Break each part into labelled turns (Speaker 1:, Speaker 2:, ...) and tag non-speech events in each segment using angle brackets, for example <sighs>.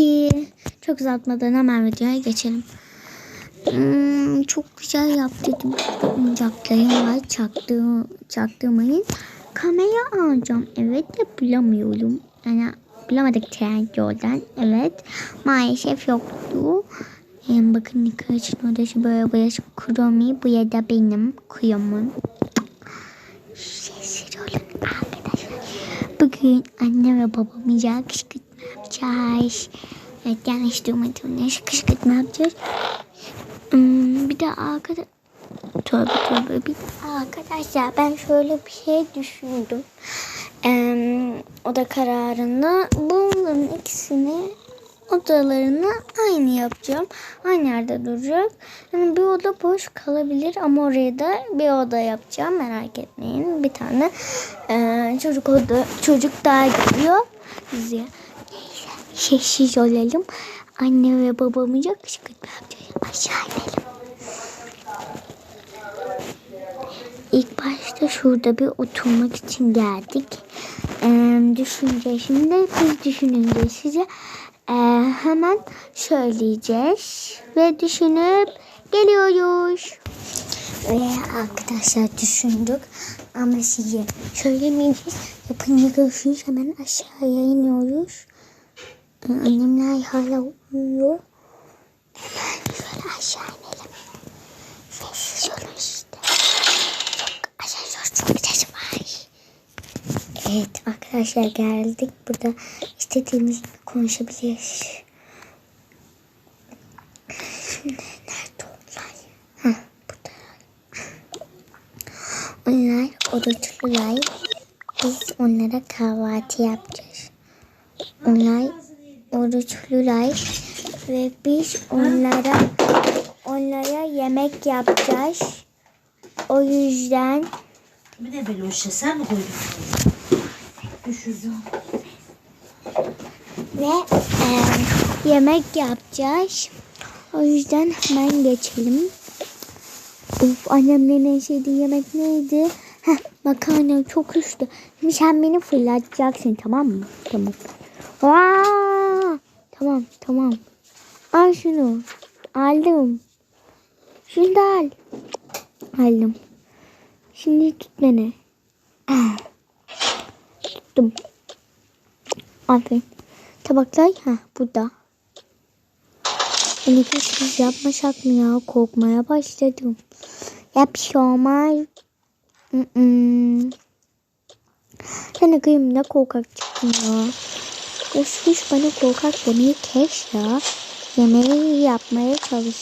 Speaker 1: Peki çok uzatmadan hemen videoya geçelim. Hmm, çok güzel yaptım. Oyuncaklarım var. Çaktı, çaktırmayın. Kamera alacağım. Evet de bulamıyorum. Yani bulamadık tren yoldan. Evet. Maalesef yoktu. Hem bakın Nikolay'ın odası böyle burası Kuromi. Bu ya da benim kuyumun. Sessiz olun arkadaşlar. Bugün anne ve babamıza kışkırtma yapacağız. Evet yanlış duymadım. Kışkırtma yapacağız. Bir de arkadaş... Tövbe tövbe. Bir arkadaşlar ben şöyle bir şey düşündüm. Ee, oda kararında bunların ikisini odalarını aynı yapacağım. Aynı yerde duracak. Yani bir oda boş kalabilir ama oraya da bir oda yapacağım. Merak etmeyin. Bir tane ee, çocuk oda çocuk daha geliyor. Bize. Sessiz olalım. Anne ve babamıza kışkırtma yapacağız. Aşağı inelim. İlk başta şurada bir oturmak için geldik. Ee, düşünce şimdi biz düşününce size e, hemen söyleyeceğiz ve düşünüp geliyoruz. Ve arkadaşlar düşündük ama size söylemeyeceğiz. Yapınca görüşürüz hemen aşağıya iniyoruz. Annemler hala uyuyor. Hemen şöyle aşağı inelim. Sessiz olun işte. Çok asansör çok ses var. Evet arkadaşlar geldik. Burada istediğimiz konuşabiliriz. Şimdi nerede onlar? Heh, burada. Onlar oruçlular. Biz onlara kahvaltı yapacağız. Onlar oruçlular ve biz onlara onlara yemek yapacağız. O yüzden
Speaker 2: Bir de böyle hoşça sen mi koydun? Düşürdüm.
Speaker 1: ve e, yemek yapacağız. O yüzden hemen geçelim. Of annemlerin en sevdiği yemek neydi? Heh, makarna çok üstü. Şimdi sen beni fırlatacaksın tamam mı? Tamam. Vaa! Tamam tamam. Al şunu. Aldım. Şunu da al. Aldım. Şimdi tut beni. Ah. Tuttum. Aferin. Tabaklar ha burada. Hani biz yapmasak mı ya? Korkmaya başladım. Yap şey olmaz. De kıyım ne korkak çıktın ya. Şu iş bana korkak demeyi kes ya. Yemeği yapmaya çalış.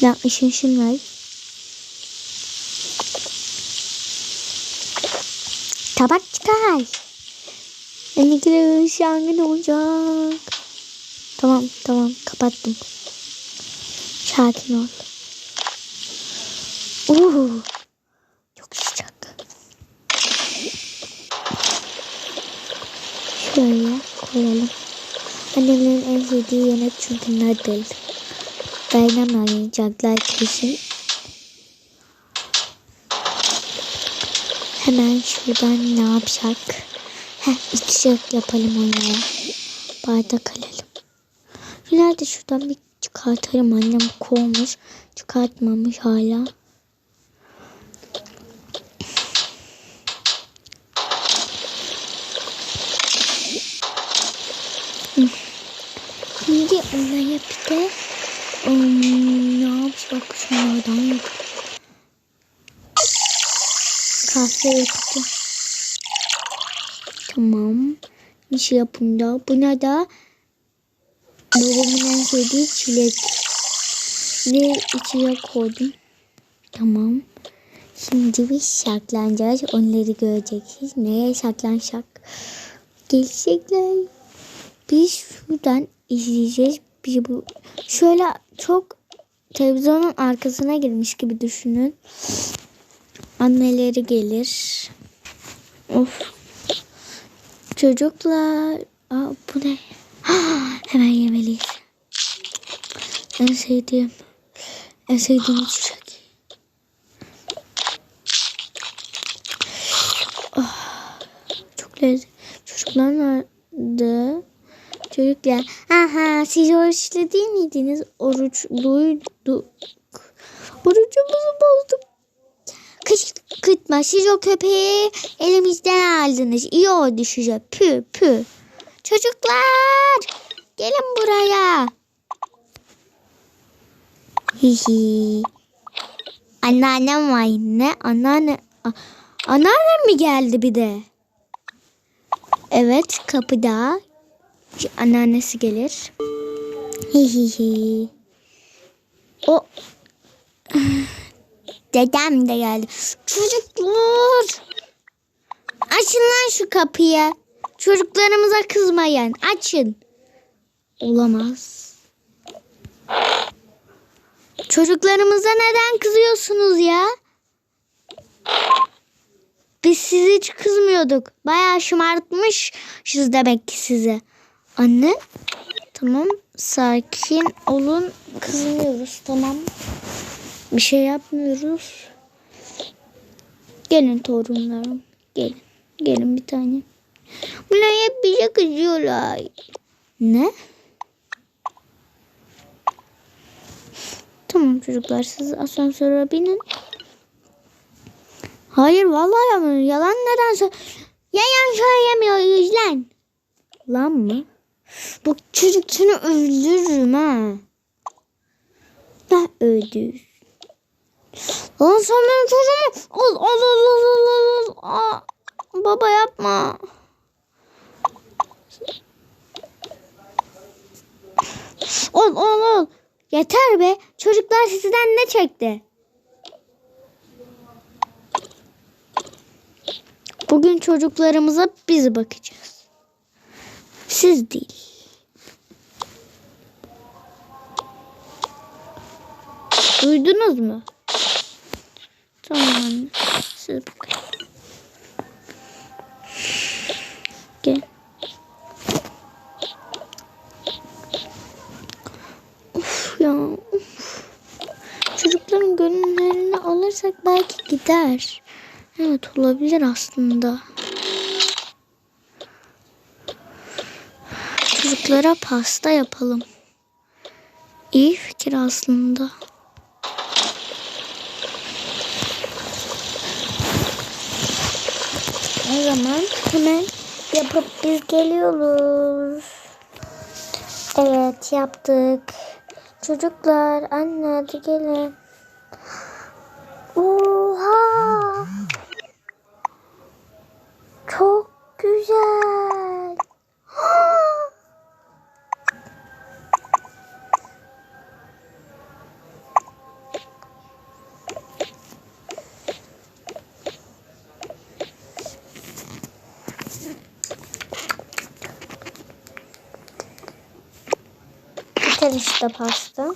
Speaker 1: Ya işin şunlar. Tabak çıkar. Benimkiler yangın olacak. Tamam tamam kapattım. Sakin ol. Oo, çok sıcak. Şöyle koyalım. Annemlerin en sevdiği yemek çünkü noodle. Dayanamayacaklar kesin. Hemen şuradan ne yapsak? Heh, içecek yapalım onlara. Bardak alalım. Nerede şuradan bir çıkartalım. Annem kovmuş. Çıkartmamış hala. Onlara bir de um, ne yapsak şunlardan yap. Kahve yapacağım. Tamam. Bir şey yapın da. Buna da babamın en sevdiği çilek. Ve içine koydum. Tamam. Şimdi biz saklanacağız. Onları göreceksiniz. Neye saklanacak? Gelecekler. Biz şuradan izleyeceğiz. Biz bu şöyle çok televizyonun arkasına girmiş gibi düşünün. Anneleri gelir. Of. Çocuklar. Aa, bu ne? <gasps> Hemen yemeliyiz. En sevdiğim. En sevdiğim çiçek. Oh, çok Teyze, Çocuklar nerede? Çocuklar. Aha siz oruçlu değil miydiniz? Oruçluyduk. Orucumuzu bozduk. Kışkırtma siz o köpeği elimizden aldınız. İyi oldu size. Pü pü. Çocuklar gelin buraya. Hihi. Anneannem var yine. Anneanne. Anneannem mi geldi bir de? Evet kapıda. Anneannesi gelir. Hihihi. O <sighs> Dedem de geldi. Çocuklar. Açın lan şu kapıyı. Çocuklarımıza kızmayın. Açın. Olamaz. Çocuklarımıza neden kızıyorsunuz ya? Biz sizi hiç kızmıyorduk. Bayağı şımartmışız demek ki sizi. Anne. Tamam. Sakin olun. Kızmıyoruz. Tamam. Bir şey yapmıyoruz. Gelin torunlarım. Gelin. Gelin bir tane. Bunlar hep bize kızıyorlar. Ne? Tamam çocuklar siz asansöre binin. Hayır vallahi yalan. Yalan neden Yalan söylemiyoruz lan. Lan mı? Bu çocuk seni öldürürüm ha. Ne öldür? Lan sen benim çocuğumu al al al al al al. Aa, baba yapma. Al al al. Yeter be. Çocuklar sizden ne çekti? Bugün çocuklarımıza biz bakacağız. Siz değil. Duydunuz mu? Tamam. Siz. Gel. Of ya. Of. Çocukların gönüllerini alırsak belki gider. Evet olabilir aslında. Çocuklara pasta yapalım. İyi fikir aslında. O zaman hemen yapıp biz geliyoruz. Evet yaptık. Çocuklar anne hadi gelin. Oha! Çok güzel. Biter işte pasta.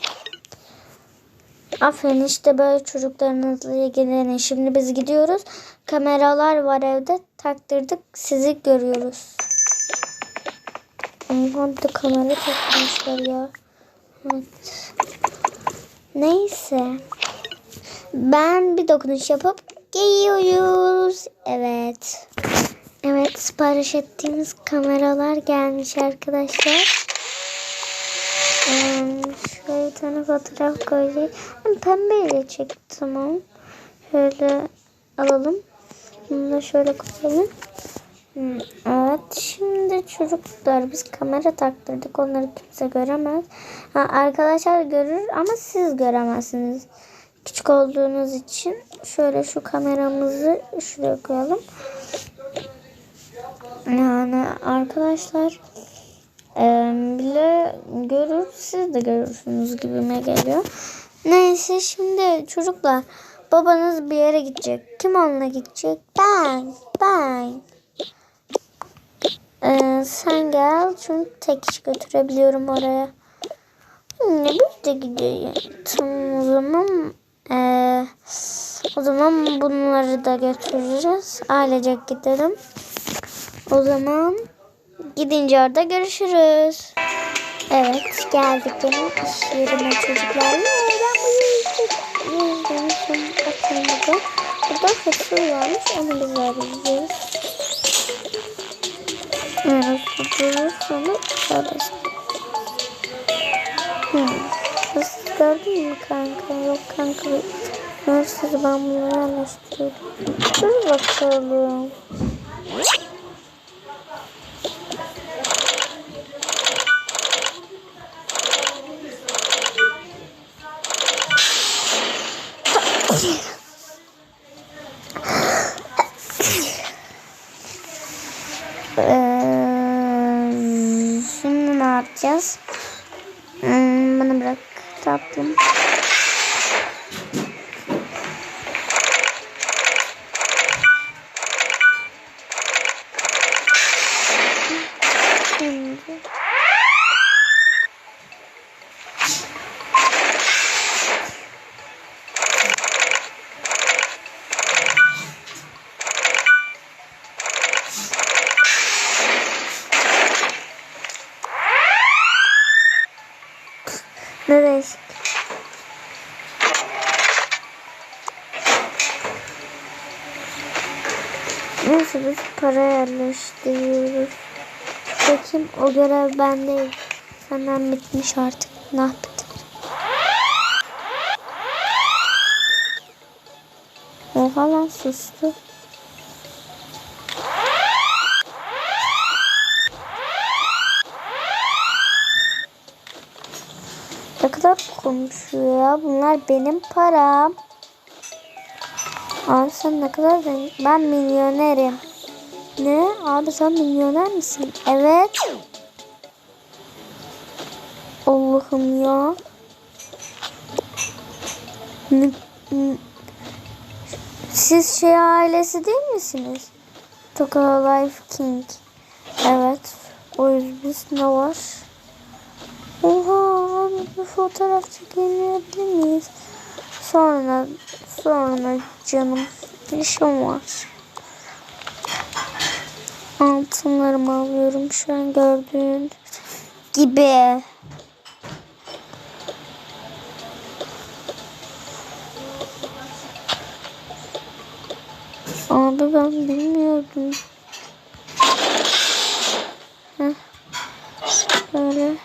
Speaker 1: Aferin işte böyle çocuklarınızla ilgilenin. Şimdi biz gidiyoruz. Kameralar var evde. Taktırdık. Sizi görüyoruz. Aman da kamera takmışlar ya. Evet. Neyse. Ben bir dokunuş yapıp geliyoruz. Evet. Evet sipariş ettiğimiz kameralar gelmiş arkadaşlar. Ee, şöyle bir tane fotoğraf koyacağım. Pembeyle çektim tamam. Şöyle alalım. Bunu da şöyle koyalım. Hmm, Evet şimdi çocuklar biz kamera taktırdık onları kimse göremez. Ha, arkadaşlar görür ama siz göremezsiniz. Küçük olduğunuz için şöyle şu kameramızı şuraya koyalım. Yani arkadaşlar ee, bile görür siz de görürsünüz gibime geliyor. Neyse şimdi çocuklar babanız bir yere gidecek. Kim onunla gidecek? Ben. Ben. Ee, sen gel çünkü tek iş götürebiliyorum oraya. Ne biz de gidelim. Tamam o zaman ee, o zaman bunları da götüreceğiz. Ailecek gidelim. O zaman Gidince orada görüşürüz. Evet geldik benim iş yerime çocuklar. Ee, Ben bu yüzden bakın burada. Burada fısıl varmış onu biz arayacağız. durursanız serbest. Hmm. Nasıl gördün mü kanka? Yok kanka. Nasıl ben bunu yerleştiriyorum. Dur bakalım. Ee, şimdi ne yapacağız? Hmm, bana bırak tatlım. Şimdi. Ne değişik. Neyse biz para yerleştiriyoruz. Bakayım o görev bende. Senden bitmiş artık. Ne yaptın? Oha lan sustu. Kadar konuşuyor ya. Bunlar benim param. Abi sen ne kadar zengin. Ben milyonerim. Ne? Abi sen milyoner misin? Evet. Allah'ım ya. Siz şey ailesi değil misiniz? Toka Life King. Evet. O yüzden ne var? Oha bir fotoğraf çekilebilir miyiz? Sonra sonra canım işim var. Altınlarımı alıyorum şu an gördüğün gibi. Abi ben bilmiyordum. Heh. Böyle.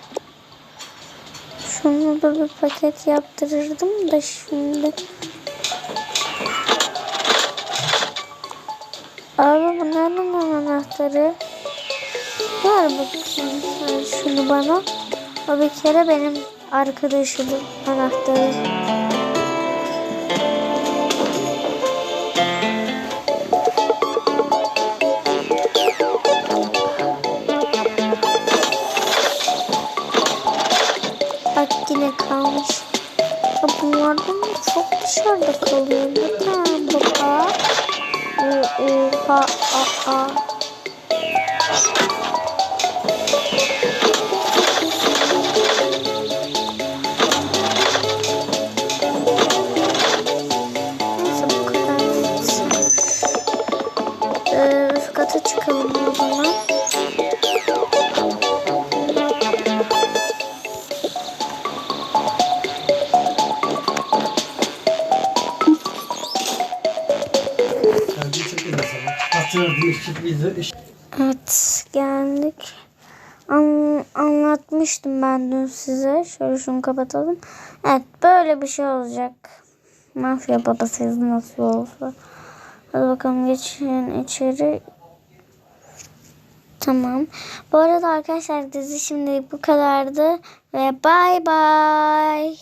Speaker 1: Şunu da bir paket yaptırırdım da şimdi. Abi bu nereden anahtarı? Ver bakayım şunu bana. O bir kere benim arkadaşımın anahtarı. Çok dışarıda kalıyor. Neden baba? O- Oha. Aa. Neyse Evet geldik. An- anlatmıştım ben dün size. Şöyle şunu kapatalım. Evet böyle bir şey olacak. Mafya babasıyız nasıl olsa. Hadi bakalım geçin içeri. Tamam. Bu arada arkadaşlar dizi şimdi bu kadardı. Ve bay bay.